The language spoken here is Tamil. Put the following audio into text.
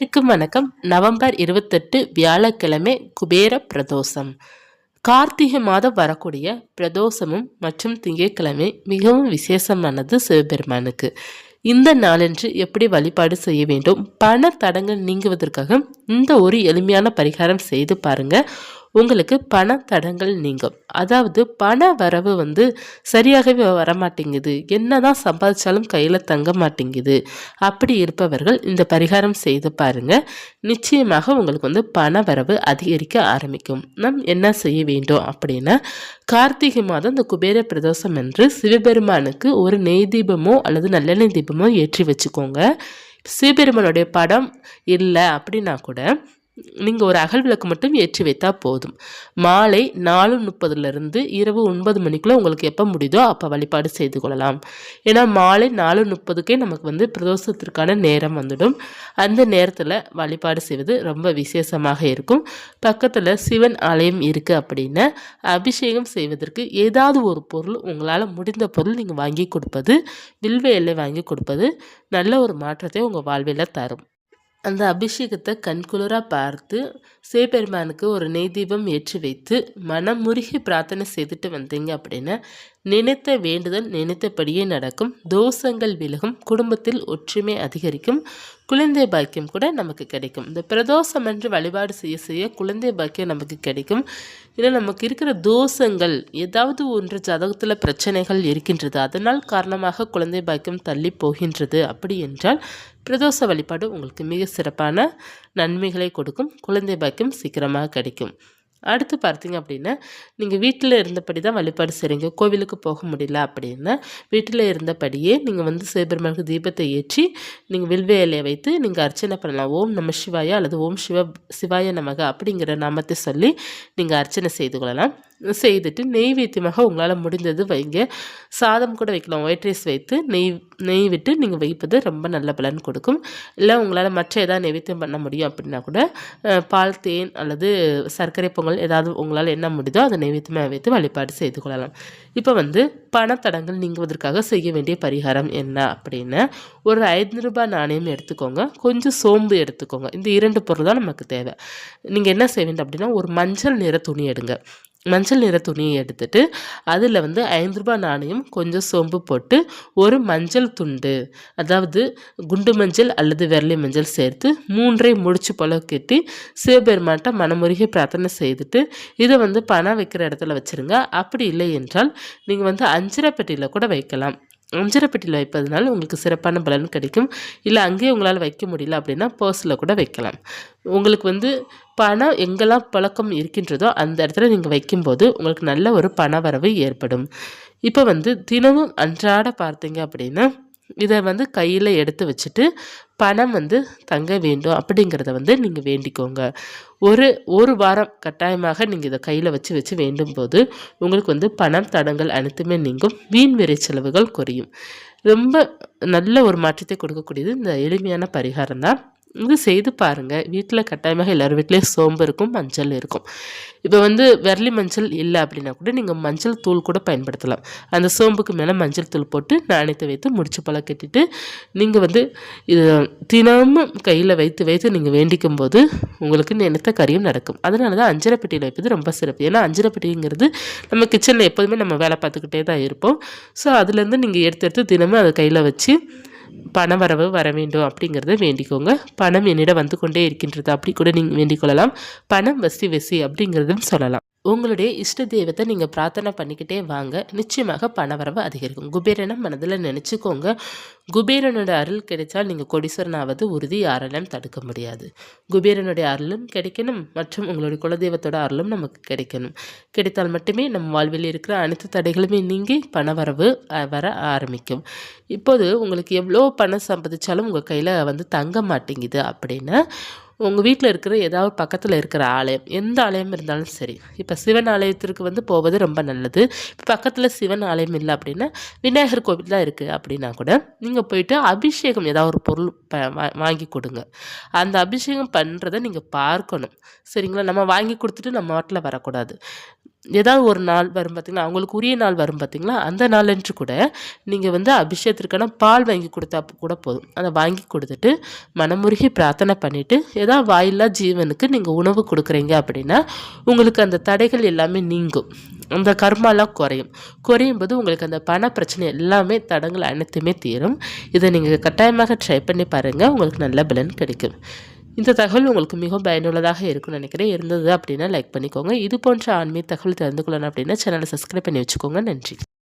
அனைவருக்கும் வணக்கம். நவம்பர் இருபத்தெட்டு வியாழக்கிழமை குபேர பிரதோஷம். கார்த்திகை மாதம் வரக்கூடிய பிரதோஷமும் மற்றும் திங்கட்கிழமை மிகவும் விசேஷமானது சிவபெருமானுக்கு. இந்த நாளன்று எப்படி வழிபாடு செய்ய வேண்டும்? பண தடங்கள் நீங்குவதற்காக இந்த ஒரு எளிமையான பரிகாரம் செய்து பாருங்க. உங்களுக்கு பண தடங்கள் நீங்கும். அதாவது பண வரவு வந்து சரியாகவே வரமாட்டேங்குது. என்னதான் சம்பாதிச்சாலும் கையில் தங்க மாட்டேங்குது. அப்படி இருப்பவர்கள் இந்த பரிகாரம் செய்து பாருங்க. நிச்சயமாக உங்களுக்கு வந்து பண வரவு அதிகரிக்க ஆரம்பிக்கும். நம் என்ன செய்ய வேண்டும் அப்படின்னா கார்த்திகை மாதம் இந்த குபேர பிரதோஷம் என்று சிவபெருமானுக்கு ஒரு நெய் தீபமோ அல்லது நல்லெண்ணெய் தீபமோ ஏற்றி வச்சுக்கோங்க. சிவபெருமானுடைய படம் இல்லை அப்படின்னா கூட நீங்கள் ஒரு அகல் விளக்கு மட்டும் ஏற்றி வைத்தால் போதும். மாலை நாலு முப்பதுலேருந்து இரவு ஒன்பது மணிக்குள்ளே உங்களுக்கு எப்போ முடியுதோ அப்போ வழிபாடு செய்து கொள்ளலாம். ஏன்னா மாலை நாலு முப்பதுக்கே நமக்கு வந்து பிரதோஷத்திற்கான நேரம் வந்துடும். அந்த நேரத்தில் வழிபாடு செய்வது ரொம்ப விசேஷமாக இருக்கும். பக்கத்தில் சிவன் ஆலயம் இருக்குது அப்படின்னா அபிஷேகம் செய்வதற்கு ஏதாவது ஒரு பொருள் உங்களால் முடிந்த பொருள் நீங்கள் வாங்கி கொடுப்பது வில்வ எல்லை வாங்கி கொடுப்பது நல்ல ஒரு மாற்றத்தை உங்கள் வாழ்வில் தரும். அந்த அபிஷேகத்தை கண்குளிராக பார்த்து சிவபெருமானுக்கு ஒரு நெய் தீபம் ஏற்றி வைத்து மனம் முருகி பிரார்த்தனை செய்துட்டு வந்தீங்க அப்படின்னா நினைத்த வேண்டுதல் நினைத்தபடியே நடக்கும். தோஷங்கள் விலகும். குடும்பத்தில் ஒற்றுமை அதிகரிக்கும். குழந்தை பாக்கியம் கூட நமக்கு கிடைக்கும். இந்த பிரதோஷம் என்று வழிபாடு செய்ய செய்ய குழந்தை பாக்கியம் நமக்கு கிடைக்கும். இல்லை நமக்கு இருக்கிற தோஷங்கள் ஏதாவது ஒன்று ஜாதகத்தில் பிரச்சனைகள் இருக்கின்றது. அதனால் காரணமாக குழந்தை பாக்கியம் தள்ளி போகின்றது. அப்படி என்றால் பிரதோஷ வழிபாடு உங்களுக்கு மிக சிறப்பான நன்மைகளை கொடுக்கும். குழந்தை பாக்கியம் சீக்கிரமாக கிடைக்கும். அடுத்து பார்த்தீங்க அப்படின்னா நீங்கள் வீட்டில் இருந்தபடி தான் வழிபாடு செய்கிறீங்க கோவிலுக்கு போக முடியல அப்படின்னா வீட்டில் இருந்தபடியே நீங்கள் வந்து சிவபெருமானுக்கு தீபத்தை ஏற்றி நீங்கள் வில்வேலையை வைத்து நீங்கள் அர்ச்சனை பண்ணலாம். ஓம் நம சிவாயா அல்லது ஓம் சிவ சிவாய நமக அப்படிங்கிற நாமத்தை சொல்லி நீங்கள் அர்ச்சனை செய்து கொள்ளலாம். செய்துட்டு நெய்வேத்தியமாக உங்களால் முடிந்தது வைங்க. சாதம் கூட வைக்கலாம். ஒயிட் ரைஸ் வைத்து நெய் நெய் விட்டு நீங்கள் வைப்பது ரொம்ப நல்ல பலன் கொடுக்கும். இல்லை உங்களால் மற்ற ஏதாவது நெய்வேத்தியம் பண்ண முடியும் அப்படின்னா கூட பால் தேன் அல்லது சர்க்கரை பொங்கல் ஏதாவது உங்களால் என்ன முடியுதோ அதை நெய்வேத்தியமாக வைத்து வழிபாடு செய்து கொள்ளலாம். இப்போ வந்து பணத்தடங்கள் நீங்குவதற்காக செய்ய வேண்டிய பரிகாரம் என்ன அப்படின்னா ஒரு ஐந்து ரூபாய் நாணயம் எடுத்துக்கோங்க. கொஞ்சம் சோம்பு எடுத்துக்கோங்க. இந்த இரண்டு பொருள் தான் நமக்கு தேவை. நீங்கள் என்ன செய்ய வேண்டும் அப்படின்னா ஒரு மஞ்சள் நிற துணி எடுங்க. மஞ்சள் நிற துணியை எடுத்துட்டு அதில் வந்து ஐந்து ரூபாய் நாணயம் கொஞ்சம் சோம்பு போட்டு ஒரு மஞ்சள் துண்டு அதாவது குண்டு மஞ்சள் அல்லது விரலி மஞ்சள் சேர்த்து மூன்றை முடிச்சு போல கட்டி சிவபெருமான்ட்ட மனமுருகி பிரார்த்தனை செய்துட்டு இதை வந்து பணம் வைக்கிற இடத்துல வச்சுருங்க. அப்படி இல்லை என்றால் நீங்கள் வந்து அஞ்சிரப்பட்டியில் கூட வைக்கலாம். அஞ்சரைப்பட்டியில் வைப்பதனால உங்களுக்கு சிறப்பான பலன் கிடைக்கும். இல்லை அங்கேயே உங்களால் வைக்க முடியல அப்படின்னா பர்ஸில் கூட வைக்கலாம். உங்களுக்கு வந்து பணம் எங்கெல்லாம் பழக்கம் இருக்கின்றதோ அந்த இடத்துல நீங்கள் வைக்கும்போது உங்களுக்கு நல்ல ஒரு பண வரவு ஏற்படும். இப்போ வந்து தினமும் அன்றாட பார்த்தீங்க அப்படின்னா இதை வந்து கையில் எடுத்து வச்சுட்டு பணம் வந்து தங்க வேண்டும் அப்படிங்கிறத வந்து நீங்கள் வேண்டிக்கோங்க. ஒரு ஒரு வாரம் கட்டாயமாக நீங்கள் இதை கையில் வச்சு வச்சு வேண்டும் போது உங்களுக்கு வந்து பணம் தடங்கள் அனைத்துமே நீங்கும். வீண் விரை செலவுகள் குறையும். ரொம்ப நல்ல ஒரு மாற்றத்தை கொடுக்கக்கூடியது இந்த எளிமையான பரிகாரம் தான். இது செய்து பாருங்கள் வீட்டில் கட்டாயமாக எல்லோரும் வீட்லேயும் சோம்பு இருக்கும் மஞ்சள் இருக்கும். இப்போ வந்து விரலி மஞ்சள் இல்லை அப்படின்னா கூட நீங்கள் மஞ்சள் தூள் கூட பயன்படுத்தலாம். அந்த சோம்புக்கு மேலே மஞ்சள் தூள் போட்டு நாணயத்தை வைத்து முடிச்சு பழம் கட்டிட்டு நீங்கள் வந்து இது தினமும் கையில் வைத்து வைத்து நீங்கள் வேண்டிக்கும் போது உங்களுக்கு நினைத்த கறியும் நடக்கும். அதனால தான் அஞ்சரை பெட்டியில் வைப்பது ரொம்ப சிறப்பு. ஏன்னா அஞ்சரை பெட்டிங்கிறது நம்ம கிச்சனில் எப்போதுமே நம்ம வேலை பார்த்துக்கிட்டே தான் இருப்போம். ஸோ அதுலேருந்து நீங்கள் எடுத்து எடுத்து தினமும் அதை கையில் வச்சு பணவரவு வர வேண்டும் அப்படிங்கிறத வேண்டிக்கோங்க. பணம் என்னிடம் வந்து கொண்டே இருக்கின்றது அப்படி கூட நீங்கள் வேண்டிக் கொள்ளலாம் பணம் வசி வசி அப்படிங்கிறதும் சொல்லலாம். உங்களுடைய இஷ்ட தெய்வத்தை நீங்கள் பிரார்த்தனை பண்ணிக்கிட்டே வாங்க. நிச்சயமாக பணவரவு அதிகரிக்கும். குபேரனை மனதில் நினச்சிக்கோங்க. குபேரனோட அருள் கிடைச்சால் நீங்கள் கொடிசரனாவது உறுதி யாரெல்லாம் தடுக்க முடியாது. குபேரனுடைய அருளும் கிடைக்கணும் மற்றும் உங்களுடைய குலதெய்வத்தோட அருளும் நமக்கு கிடைக்கணும். கிடைத்தால் மட்டுமே நம் வாழ்வில் இருக்கிற அனைத்து தடைகளுமே நீங்கி பணவரவு வர ஆரம்பிக்கும். இப்போது உங்களுக்கு எவ்வளோ பணம் சம்பாதிச்சாலும் உங்கள் கையில் வந்து தங்க மாட்டேங்குது அப்படின்னா உங்கள் வீட்டில் இருக்கிற ஏதாவது பக்கத்தில் இருக்கிற ஆலயம் எந்த ஆலயம் இருந்தாலும் சரி. இப்போ சிவன் ஆலயத்திற்கு வந்து போவது ரொம்ப நல்லது. இப்போ பக்கத்தில் சிவன் ஆலயம் இல்லை அப்படின்னா விநாயகர் கோவில் தான் இருக்குது அப்படின்னா கூட நீங்கள் போயிட்டு அபிஷேகம் ஏதாவது ஒரு பொருள் ப வாங்கி கொடுங்க. அந்த அபிஷேகம் பண்ணுறதை நீங்கள் பார்க்கணும். சரிங்களா? நம்ம வாங்கி கொடுத்துட்டு நம்ம வாட்டில் வரக்கூடாது. ஏதாவது ஒரு நாள் வரும் பார்த்திங்களா அவங்களுக்கு உரிய நாள் வரும் பார்த்திங்களா அந்த நாளன்று கூட நீங்கள் வந்து அபிஷேகத்திற்கான பால் வாங்கி கொடுத்தா கூட போதும். அதை வாங்கி கொடுத்துட்டு மனமுருகி பிரார்த்தனை பண்ணிவிட்டு ஏதாவது வாயில்லா ஜீவனுக்கு நீங்கள் உணவு கொடுக்குறீங்க அப்படின்னா உங்களுக்கு அந்த தடைகள் எல்லாமே நீங்கும். அந்த கர்மாலாம் குறையும். குறையும் போது உங்களுக்கு அந்த பண பிரச்சனை எல்லாமே தடங்கள் அனைத்துமே தீரும். இதை நீங்கள் கட்டாயமாக ட்ரை பண்ணி பாருங்கள் உங்களுக்கு நல்ல பலன் கிடைக்கும். இந்த தகவல் உங்களுக்கு மிகவும் பயனுள்ளதாக இருக்கும்னு நினைக்கிறேன். இருந்தது அப்படின்னா லைக் பண்ணிக்கோங்க. இது போன்ற ஆன்மீக தகவல் தெரிந்து கொள்ளணும் அப்படின்னா சேனலை சப்ஸ்கிரைப் பண்ணி வச்சுக்கோங்க. நன்றி.